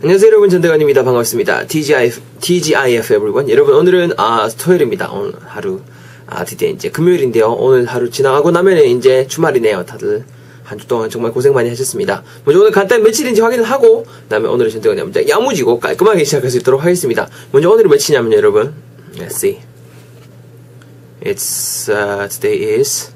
안녕하세요 여러분. 전대관입니다. 반갑습니다. TGIF, TGIF everyone. 여러분 오늘은 아 토요일입니다. 오늘 하루 아 드디어 이제 금요일인데요. 오늘 하루 지나가고 나면 이제 주말이네요. 다들 한 주 동안 정말 고생 많이 하셨습니다. 먼저 오늘 간단히 며칠인지 확인을 하고 그 다음에 오늘의 전대관이 먼저 야무지고 깔끔하게 시작할 수 있도록 하겠습니다. 먼저 오늘이 며칠이냐면 여러분? Let's see. It's uh, today is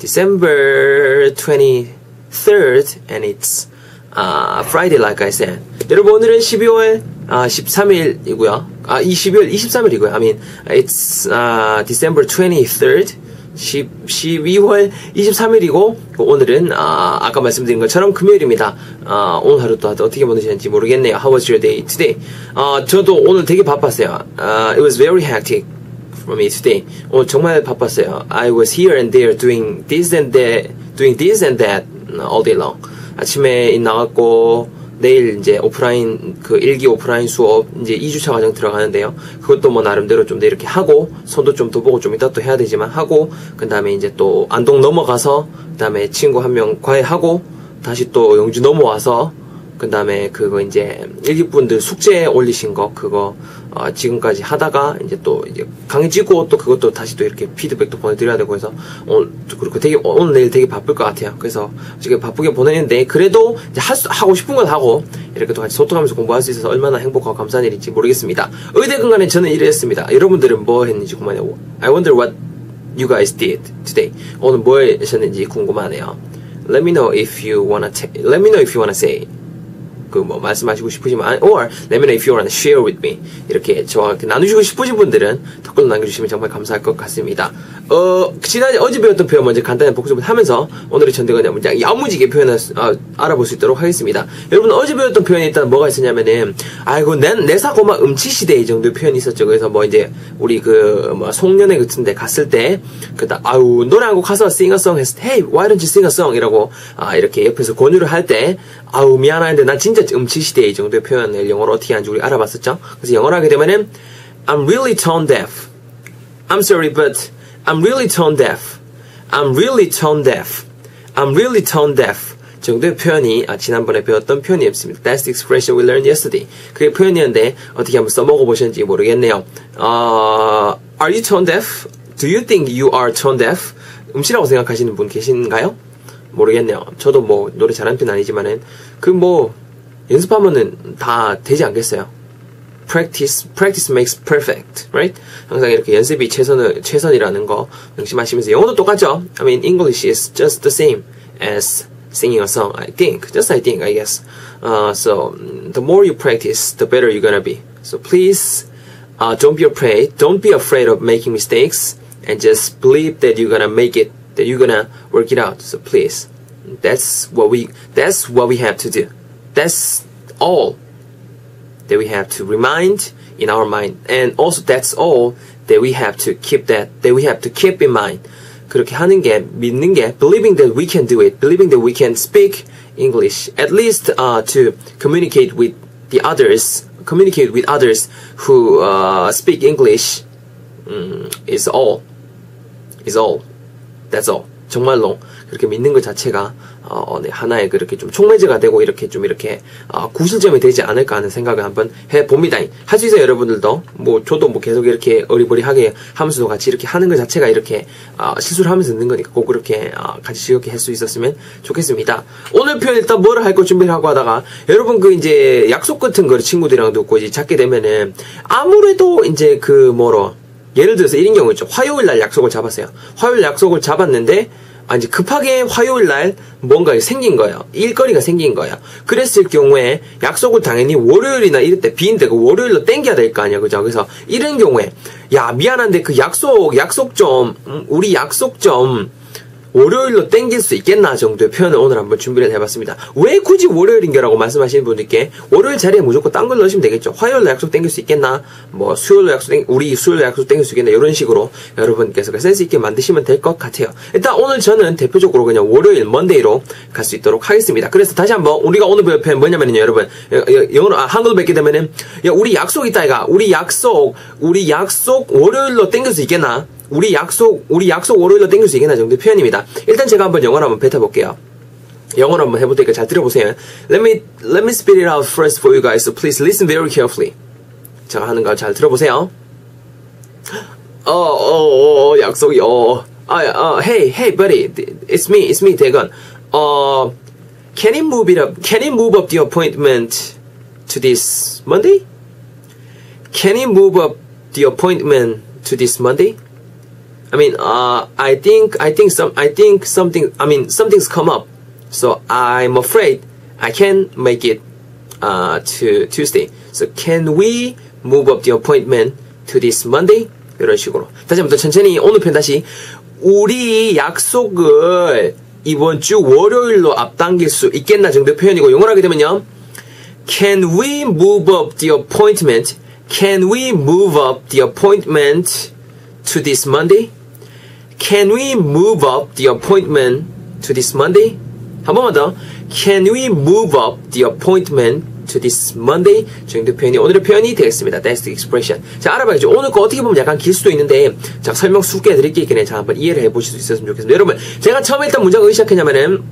December 23rd and it's uh, Friday like I said 여러분 오늘은 12월 아, 13일이고요. 아, 12월 23일이고요. I mean, it's uh, December 23rd. 10, 12월 23일이고 오늘은 아, 아까 말씀드린 것처럼 금요일입니다. 아, 오늘 하루 또 어떻게 보내셨는지 모르겠네요. How was your day today? 아, 저도 오늘 되게 바빴어요. 아, it was very hectic for me today. 오늘 정말 바빴어요. I was here and there doing this and that, doing this and that all day long. 아침에 나갔고 내일 이제 오프라인 그 일기 오프라인 수업 이제 2주차 과정 들어가는데요. 그것도 뭐 나름대로 좀더 이렇게 하고 손도 좀더 보고 좀 이따 또 해야 되지만 하고 그 다음에 이제 또 안동 넘어가서 그 다음에 친구 한 명 과외하고 다시 또 영주 넘어와서 그 다음에 그거 이제 일기분들 숙제 올리신 거 그거 어 지금까지 하다가 이제 또 이제 강의 찍고 또 그것도 다시 또 이렇게 피드백도 보내드려야 되고 해서 오늘 그리고 되게 오늘 내일 되게 바쁠 것 같아요. 그래서 지금 바쁘게 보내는데 그래도 이제 할 수, 하고 싶은 건 하고 이렇게 또 같이 소통하면서 공부할 수 있어서 얼마나 행복하고 감사한 일인지 모르겠습니다. 의대 근간에 저는 이랬습니다. 여러분들은 뭐 했는지 궁금하네요. I wonder what you guys did today. 오늘 뭐 하셨는지 궁금하네요. Let me know if you wanna. Let me know if you wanna say. 그 뭐 말씀하시고 싶으시면 or let me know if you want to share with me 이렇게 저와 나누시고 싶으신 분들은 댓글 남겨주시면 정말 감사할 것 같습니다. 어 지난 어제 배웠던 표현 먼저 간단히 복습을 하면서 오늘의 전대건의 문장 야무지게 표현을 어, 알아볼 수 있도록 하겠습니다. 여러분 어제 배웠던 표현이 일단 뭐가 있었냐면은 아이고 내 사고마 음치 시대 이 정도 표현이 있었죠. 그래서 뭐 이제 우리 그 뭐 송년회 같은데 갔을 때 그다 아우 노래 한 곡 가서 song 했을 때 you sing a song 이라고 아 이렇게 옆에서 권유를 할 때 아우 미안한데 나 진짜 음치 시대 이 정도의 표현을 영어로 어떻게 하는지 우리 알아봤었죠. 그래서 영어로 하게 되면은 I'm really tone deaf. I'm sorry, but I'm really tone deaf. I'm really tone deaf. I'm really tone deaf. 정도의 표현이 아, 지난번에 배웠던 표현이었습니다. That's the expression we learned yesterday. 그게 표현이었는데 어떻게 한번 써먹어 보셨는지 모르겠네요. 어, are you tone deaf? Do you think you are tone deaf? 음치라고 생각하시는 분 계신가요? 모르겠네요. 저도 뭐 노래 잘하는 편 아니지만은 그 뭐 연습하면은 다 되지 않겠어요. practice practice makes perfect, right? 항상 이렇게 연습이 최선을 최선이라는 거 명심하시면서 영어도 똑같죠. I mean English is just the same as singing a song. I think, just I think, I guess. Uh, so the more you practice, the better you're gonna be. So please, uh, don't be afraid. Don't be afraid of making mistakes, and just believe that you're gonna make it. That you're gonna work it out. So please, that's what we that's what we have to do. That's all that we have to remind in our mind, and also that's all that we have to keep that that we have to keep in mind. 그렇게 하는 게 믿는 게 believing that we can do it, believing that we can speak English, at least uh, to communicate with the others, communicate with others who uh, speak English um, is all, is all, that's all. 정말로 그렇게 믿는 것 자체가 어, 네, 하나의 그렇게 좀 촉매제가 되고 이렇게 좀 이렇게 어, 구실점이 되지 않을까 하는 생각을 한번 해봅니다. 있어요, 여러분들도. 뭐 저도 뭐 계속 이렇게 어리버리하게 하면서도 같이 이렇게 하는 것 자체가 이렇게 어, 실수를 하면서 있는 거니까 꼭 그렇게 어, 같이 즐겁게 할 수 있었으면 좋겠습니다. 오늘 표현 일단 뭐를 할 거 준비를 하고 하다가 여러분 그 이제 약속 같은 거를 친구들이랑 듣고 이제 잡게 되면은 아무래도 이제 그 뭐로 예를 들어서 이런 경우 있죠. 화요일 날 약속을 잡았어요. 화요일 약속을 잡았는데 아, 이제 급하게 화요일 날 뭔가 생긴 거예요. 일거리가 생긴 거예요. 그랬을 경우에 약속을 당연히 월요일이나 이럴 때 비인데 그 월요일로 땡겨야 될 거 아니야. 그죠? 그래서 이런 경우에 야, 미안한데 그 약속, 약속 좀, 음, 우리 약속 좀, 월요일로 땡길 수 있겠나 정도의 표현을 오늘 한번 준비를 해봤습니다. 왜 굳이 월요일인가라고 말씀하시는 분들께 월요일 자리에 무조건 딴 걸 넣으시면 되겠죠. 화요일로 약속 땡길 수 있겠나? 뭐 수요일로 약속 땡, 우리 수요일로 약속 땡길 수 있겠나? 이런 식으로 여러분께서 센스 있게 만드시면 될 것 같아요. 일단 오늘 저는 대표적으로 그냥 월요일, 먼데이로 갈 수 있도록 하겠습니다. 그래서 다시 한번 우리가 오늘 배울 뭐냐면요, 여러분 영어로 아, 한글로 뵙게 되면은 야, 우리 약속 있다 이가 우리 약속, 우리 약속 월요일로 땡길 수 있겠나? 우리 약속, 우리 약속 월요일로 땡길 수 있겠나 정도의 표현입니다. 일단 제가 한번 영어로 한번 뱉어볼게요. 영어로 한번 해볼 테니까 잘 들어보세요. Let me let me spit it out first for you guys. So please listen very carefully. 제가 하는 거 잘 들어보세요. 어, 어, 어, 약속이, 어, 아, 어, hey, hey, buddy, it's me, it's me, 대건. 어, can you move it up? Can you move up the appointment to this Monday? Can you move up the appointment to this Monday? I mean, uh, I think, I think some, I think something, I mean, something's come up. So I'm afraid I can't make it, uh, to Tuesday. So can we move up the appointment to this Monday? 이런 식으로. 다시 한번 더 천천히, 오늘 편 다시. 우리 약속을 이번 주 월요일로 앞당길 수 있겠나 정도 표현이고, 영어로 하게 되면요. Can we move up the appointment? Can we move up the appointment to this Monday? Can we move up the appointment to this Monday? 한 번만 더. Can we move up the appointment to this Monday? 정도 표현이 오늘의 표현이 되겠습니다. That's the expression. 자, 알아봐야죠. 오늘 거 어떻게 보면 약간 길 수도 있는데, 자, 설명 숙게 드릴 게 있긴 해. 자, 한번 이해를 해보실 수 있었으면 좋겠습니다. 여러분, 제가 처음에 일단 문장을 어떻게 시작했냐면은,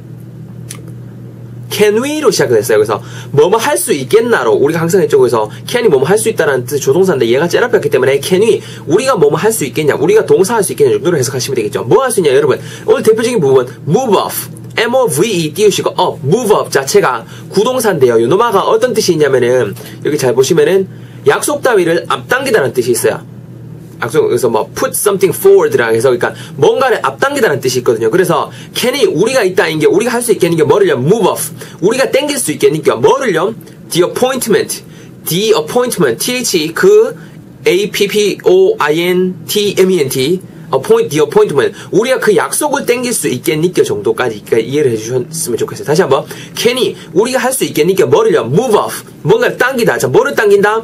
can we로 시작을 했어요. 그래서 뭐뭐 할 수 있겠나로 우리가 항상 이쪽에서 can이 뭐뭐 할 수 있다라는 뜻 조동사인데 얘가 째라폈기 때문에 can we 우리가 뭐뭐 할 수 있겠냐 우리가 동사 할 수 있겠냐 정도로 해석하시면 되겠죠. 뭐 할 수 있냐 여러분 오늘 대표적인 부분 move off move 띄우시고 up move up 자체가 구동사인데요. 요 노마가 어떤 뜻이 있냐면은 여기 잘 보시면은 약속 따위를 앞당기다는 뜻이 있어요. 약속에서 뭐 put something forward라 해서 그러니까 뭔가를 앞당기다는 뜻이 있거든요. 그래서 can이 우리가 있다는 게 우리가 할 수 있겠는 게 뭐를요? move off. 우리가 땡길 수 있겠는 게 뭐를요? the appointment. the appointment. th 그 a p p o i n t m e n t appoint the appointment. 우리가 그 약속을 땡길 수 있겠니까 정도까지 이해를 해주셨으면 좋겠어요. 다시 한번 can이 우리가 할 수 있겠니까 뭐를요? move off. 뭔가를 당기다. 자, 뭐를 당긴다?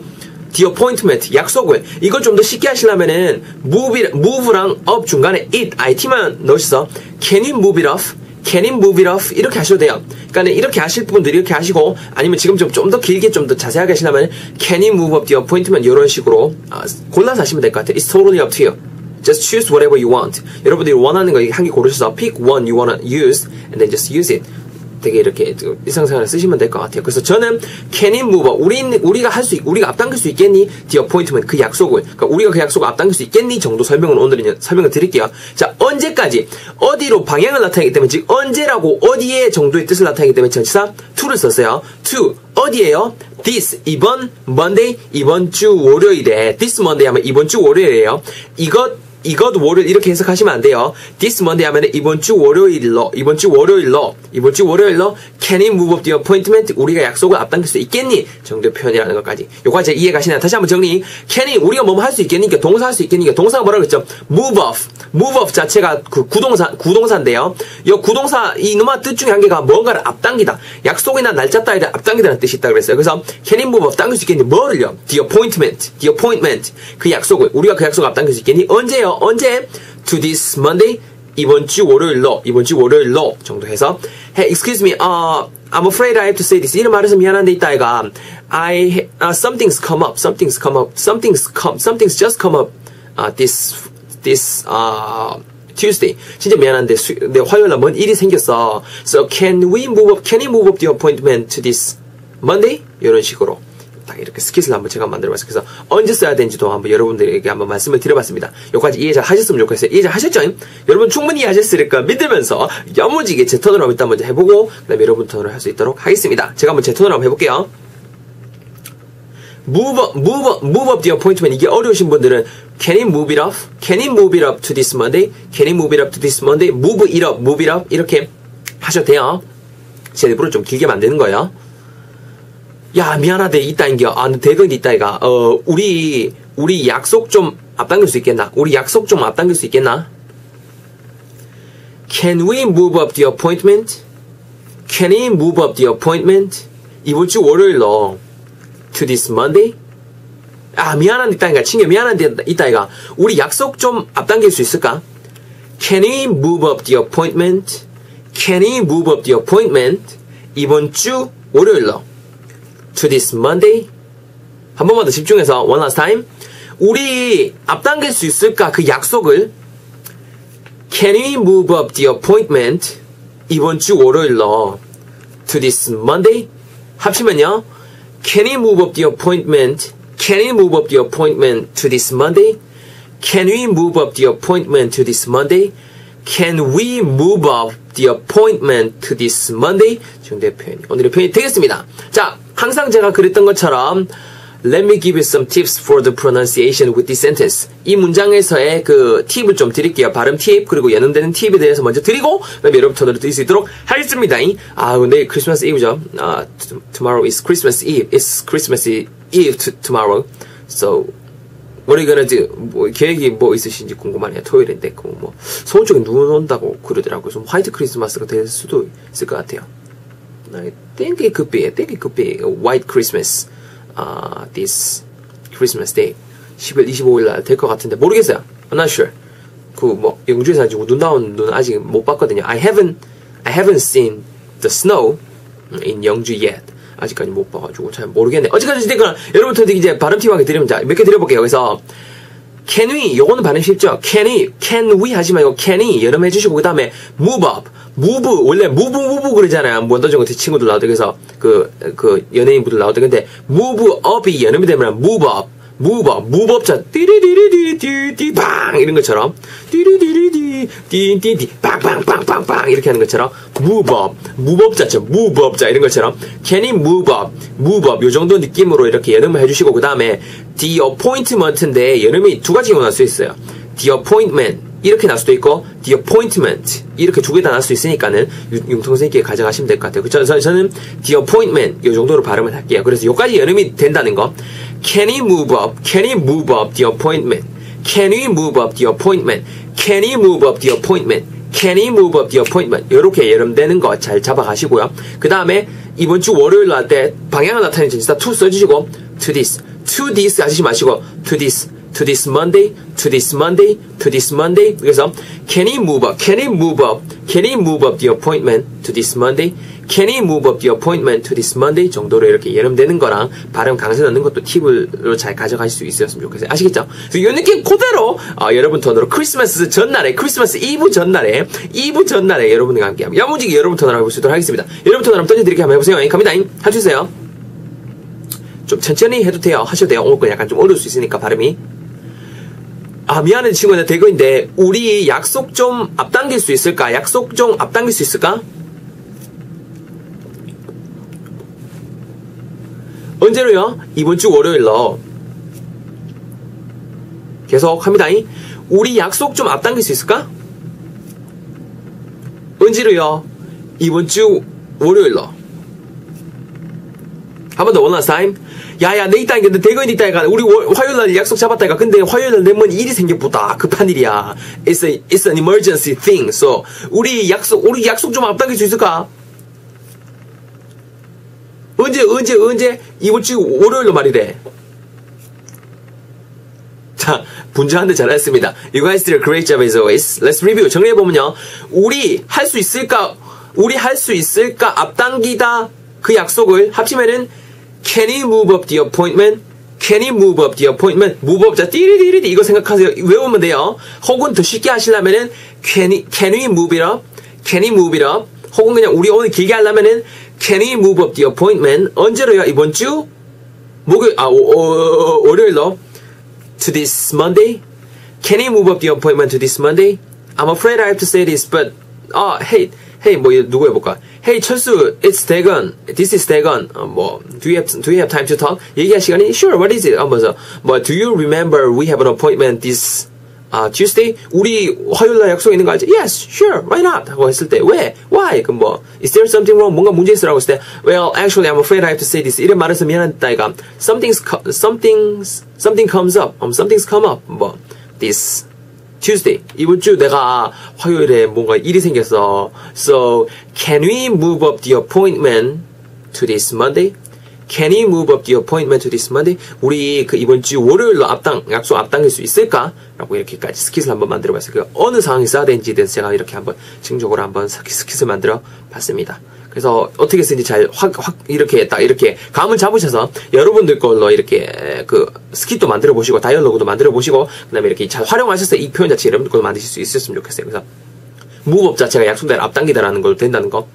The appointment 약속을 이걸 좀 더 쉽게 하시려면은 move it, move랑 up 중간에 it it만 넣으셔서 can you move it off? can you move it off? 이렇게 하셔도 돼요. 그러니까 이렇게 하실 분들이 이렇게 하시고 아니면 지금 좀 좀 더 길게 좀 더 자세하게 하시려면 can you move up the appointment 이런 식으로 아, 골라서 하시면 될 것 같아요. It's totally up to you. Just choose whatever you want. 여러분들이 원하는 거 한 개 고르셔서 pick one you wanna use and then just use it. 되게 이렇게 일상생활에 쓰시면 될 것 같아요. 그래서 저는 can it move? 우리 우리가 할 수 우리가 앞당길 수 있겠니? The appointment 그 약속을 그러니까 우리가 그 약속을 앞당길 수 있겠니? 정도 설명을 오늘은 설명을 드릴게요. 자 언제까지 어디로 방향을 나타내기 때문에 즉 언제라고 어디에 정도의 뜻을 나타내기 때문에 전치사 to를 썼어요. to 어디에요? this 이번 Monday 이번 주 월요일에 this Monday 하면 이번 주 월요일이에요. 이것 이것 월요일 이렇게 해석하시면 안 돼요. This Monday 하면 이번 주 월요일로 이번 주 월요일로 이번 주 월요일로 Can you move up the appointment? 우리가 약속을 앞당길 수 있겠니? 정도 표현이라는 것까지. 요거까지 이해 가시나요? 다시 한번 정리. Can you 우리가 뭐뭐 할수 있겠니? 그러니까 동사 할 수 있겠니? 그러니까 동사가 뭐라고 했죠? Move off. Move off 자체가 그 구동사 구동사인데요. 이 구동사 이놈의 뜻 중에 한 개가 뭔가를 앞당기다. 약속이나 날짜 따위를 앞당기다는 뜻이 있다 그랬어요. 그래서 Can you move off 당길 수 있겠니? 뭐를요? The appointment. The appointment. 그 약속을 우리가 그 약속을 앞당길 수 있겠니? 언제요? 언제? To this Monday? 이번 주 월요일로, 이번 주 월요일로 정도 해서 Hey, excuse me, uh, I'm afraid I have to say this. 이런 말해서 미안한데 이따가 I, uh, something's come up, something's come up, something's come, something's just come up, uh, this, this, uh, Tuesday. 진짜 미안한데, 수, 내 화요일날 뭔 일이 생겼어. So can we move up, can you move up the appointment to this Monday? 이런 식으로. 딱 이렇게 스킷을 한번 제가 만들어봤어요. 그래서 언제 써야 되는지도 한번 여러분들에게 한번 말씀을 드려봤습니다. 여기까지 이해 잘 하셨으면 좋겠어요. 이해 잘 하셨죠? 여러분 충분히 이해하셨으니까 믿으면서 야무지게 제 턴으로 일단 먼저 해보고 그 다음에 여러분 턴으로 할 수 있도록 하겠습니다. 제가 한번 제 턴으로 한번 해볼게요. move up, move up, move up the appointment. 이게 어려우신 분들은 can you move it up? Can you move it up to this Monday? Can you move it up to this Monday? move it up, move it up 이렇게 하셔도 돼요. 제 일부러 좀 길게 만드는 거예요. 야 미안하대 있다인겨 아 대근이 있다이가 어 우리 우리 약속 좀 앞당길 수 있겠나 우리 약속 좀 앞당길 수 있겠나 Can we move up the appointment? Can we move up the appointment? 이번 주 월요일로 to this Monday? 아 미안한데 있다니까 친구 미안한데 있다이가 우리 약속 좀 앞당길 수 있을까? Can we move up the appointment? Can we move up the appointment? 이번 주 월요일로 to this Monday? 한 번만 더 집중해서 one last time. 우리 앞당길 수 있을까 그 약속을 Can we move up the appointment 이번 주 월요일로 to this Monday? 합치면요. Can he move up the appointment? Can he move up the appointment to this Monday? Can we move up the appointment to this Monday? Can we move up the appointment to this Monday? 표현이 오늘의 표현이 되겠습니다. 자, 항상 제가 그랬던 것처럼 Let me give you some tips for the pronunciation with this sentence. 이 문장에서의 그 팁을 좀 드릴게요. 발음 팁 그리고 연음되는 팁에 대해서 먼저 드리고 그 다음에 여러분 전화를 드릴 수 있도록 하겠습니다. 아, 내일 크리스마스 이브죠. 아, tomorrow is Christmas Eve. It's Christmas Eve to, tomorrow. So what are you gonna do? 뭐 계획이 뭐 있으신지 궁금하네요. 토요일인데 그 뭐 서울 쪽에 눈 온다고 그러더라고요. 좀 화이트 크리스마스가 될 수도 있을 것 같아요. Think it could be. I think it could be white Christmas. uh, this Christmas Day 10월 25일 날 될 것 같은데 모르겠어요. I'm not sure. 그뭐 영주에서 가지고 눈 나온 눈 아직 못 봤거든요. I haven't I haven't seen the snow in 영주 yet. 아직까지 못 봐가지고 잘 모르겠네. 됐거나 여러분들 이제 발음 팁하게 드리면 몇개 드려볼게요. 그래서 can we? 요거는 발음 쉽죠. can we? Can we 하지 말고 can we? 여름 해주시고 그 다음에 move up. 무브 원래 무브 무브 그러잖아요. 원더정 같은 친구들 나오던 그래서 그 그 연예인분들 나오던 근데 무브 업이 연음이 되면 무브 업 무브 업자 띠리디리디디디 방 이런 것처럼 띠리디리디 디디디 빵빵빵빵빵 이렇게 하는 것처럼 업자죠 무브 업자 이런 것처럼 up move up 요 정도 느낌으로 이렇게 연음을 해주시고 그 다음에 the appointment인데 연음이 두 가지 용어날 수 있어요. the appointment 이렇게 날 수도 있고 the appointment 이렇게 두 개 다 날 수 있으니까는 융통 선생님께 가져가시면 될 것 같아요. 저는, 저는 the appointment 이 정도로 발음을 할게요. 그래서 여기까지 여름이 된다는 거. Can he move up? Can he move up the appointment? Can we move up the appointment? Can he move up the appointment? Can he move up the appointment? 이렇게 여름되는 거 잘 잡아가시고요. 그 다음에 이번 주 월요일 날 때 방향을 나타내는 진짜 to 써주시고 to this, to this 하시지 마시고 to this, to this Monday, to this Monday, to this Monday. 그래서 can he move up? Can he move up? Can he move up the appointment to this Monday? Can he move up the appointment to this Monday? 정도로 이렇게 예름되는 거랑 발음 강세 넣는 것도 팁으로 잘 가져갈 수 있었으면 좋겠어요. 아시겠죠? 그래서 이 느낌 그대로 어, 여러분 턴으로 크리스마스 전날에 크리스마스 이브 전날에 이브 전날에 여러분과 함께 야무지게 여러분 턴으로 해볼 수 있도록 하겠습니다. 여러분 턴으로 한번 던져드릴게 한번 해보세요. 갑니다. 해주세요. 좀 천천히 해도 돼요. 하셔도 돼요. 오늘 거 약간 좀 어려울 수 있으니까 발음이. 아 미안해 친구야 대거인데 우리 약속 좀 앞당길 수 있을까? 약속 좀 앞당길 수 있을까? 언제로요? 이번 주 월요일로 계속 합니다. 우리 약속 좀 앞당길 수 있을까? 언제로요? 이번 주 월요일로 한 번 더 원라스 타임 야야 내 있다 근데 대거인 있다 니까 우리 화요일 날 약속 잡았다니까. 근데 화요일 날 내면 일이 생겼보다 급한 일이야. It's, a, it's an emergency thing. So 우리 약속 우리 약속 좀 앞당길 수 있을까? 언제 언제 언제? 이번 주 월요일로 말이래. 자 분주한데 잘했습니다. You guys did a great job as always Let's review. 정리해보면요. 우리 할 수 있을까 우리 할 수 있을까 앞당기다 그 약속을 합치면은 Can he move up the appointment? Can he move up the appointment? move up 자 띠리디리디 이거 생각하세요. 외우면 돼요. 혹은 더 쉽게 하시려면은 can, he, can we move it up? Can he move it up? 혹은 그냥 우리 오늘 길게 하려면은 Can he move up the appointment? 언제로요? 이번 주 목요일 아 오, 오, 월요일로 to this Monday? Can he move up the appointment to this Monday? I'm afraid I have to say this, but 아, hey, hey, 뭐 누구 해볼까? Hey 철수, it's Dagon. This is Dagon. 어, 뭐 do you have do you have time to talk? 얘기할 시간이 Sure. What is it? 하면서 뭐 Do you remember we have an appointment this uh, Tuesday? 우리 화요일 날 약속 있는 거 알지? Yes, sure. Why not? 하고 했을 때 왜? Why? 그럼 뭐 Is there something wrong? 뭔가 문제 있으라고 했을 때 Well, actually, I'm afraid I have to say this. 이런 말해서 미안하다 이가 Something's something's something comes up. Um, something's come up. 뭐 this Tuesday. 이번 주 내가 화요일에 뭔가 일이 생겼어. So, can we move up the appointment to this Monday? Can we move up the appointment to this Monday? 우리 그 이번 주 월요일로 앞당, 약속 앞당길 수 있을까? 라고 이렇게까지 스킷을 한번 만들어 봤어요. 그 어느 상황이 써야 되는지에 대해서 제가 이렇게 한번 증적으로 한번 스킷을 만들어 봤습니다. 그래서 어떻게 쓰는지 잘 확, 확, 이렇게 딱 이렇게 감을 잡으셔서 여러분들 걸로 이렇게 그 스킷도 만들어 보시고 다이얼로그도 만들어 보시고 그 다음에 이렇게 잘 활용하셔서 이 표현 자체 여러분들 걸로 만드실 수 있었으면 좋겠어요. 그래서 무법 자체가 약속대로 앞당기다라는 걸 된다는 거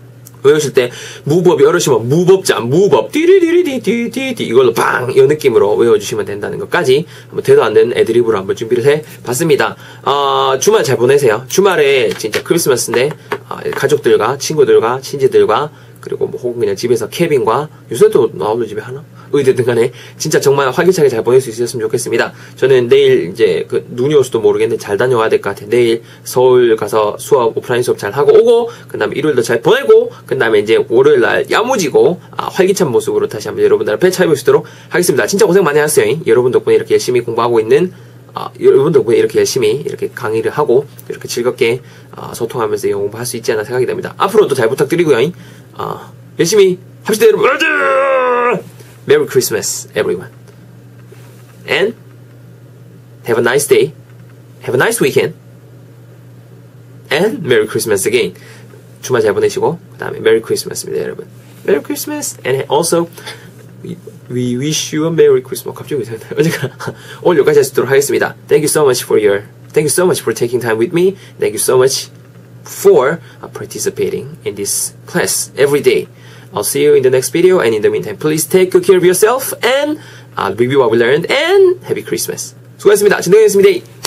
외우실 때 무법이 어려시면 무법자 무법 띠리리리디디디 이걸로 빵 이 느낌으로 외워주시면 된다는 것까지 한번 되도 안 되는 애드립으로 한번 준비를 해봤습니다. 어, 주말 잘 보내세요. 주말에 진짜 크리스마스인데 어, 가족들과 친구들과 친지들과 그리고 뭐 혹은 그냥 집에서 케빈과 요새도 나홀로 집에 하나? 의대든 간에 진짜 정말 활기차게 잘 보낼 수 있었으면 좋겠습니다. 저는 내일 이제 그 눈이 올 수도 모르겠는데 잘 다녀와야 될 것 같아요. 내일 서울 가서 수업 오프라인 수업 잘 하고 오고 그 다음에 일요일도 잘 보내고 그 다음에 이제 월요일 날 야무지고 아, 활기찬 모습으로 다시 한번 여러분들 앞에 찾아볼 수 있도록 하겠습니다. 진짜 고생 많이 하셨어요. 여러분 덕분에 이렇게 열심히 공부하고 있는 아, 여러분 덕분에 이렇게 열심히 이렇게 강의를 하고 이렇게 즐겁게 아, 소통하면서 영어 공부할 수 있지 않나 생각이 됩니다. 앞으로도 잘 부탁드리고요. 아, 열심히 합시다 여러분. Merry Christmas, everyone. And have a nice day. Have a nice weekend. And Merry Christmas again. 주말 잘 보내시고 그 다음에 Merry Christmas입니다, 여러분. Merry Christmas. And also we, we wish you a Merry Christmas. 갑자기 왜 생각나요? 어제가 오늘 여기까지 하도록 하겠습니다. Thank you so much for your Thank you so much for taking time with me. Thank you so much for uh, participating in this class every day. I'll see you in the next video, and in the meantime, please take good care of yourself and uh, review what we learned and happy Christmas. 수고하셨습니다. 진동이었습니다.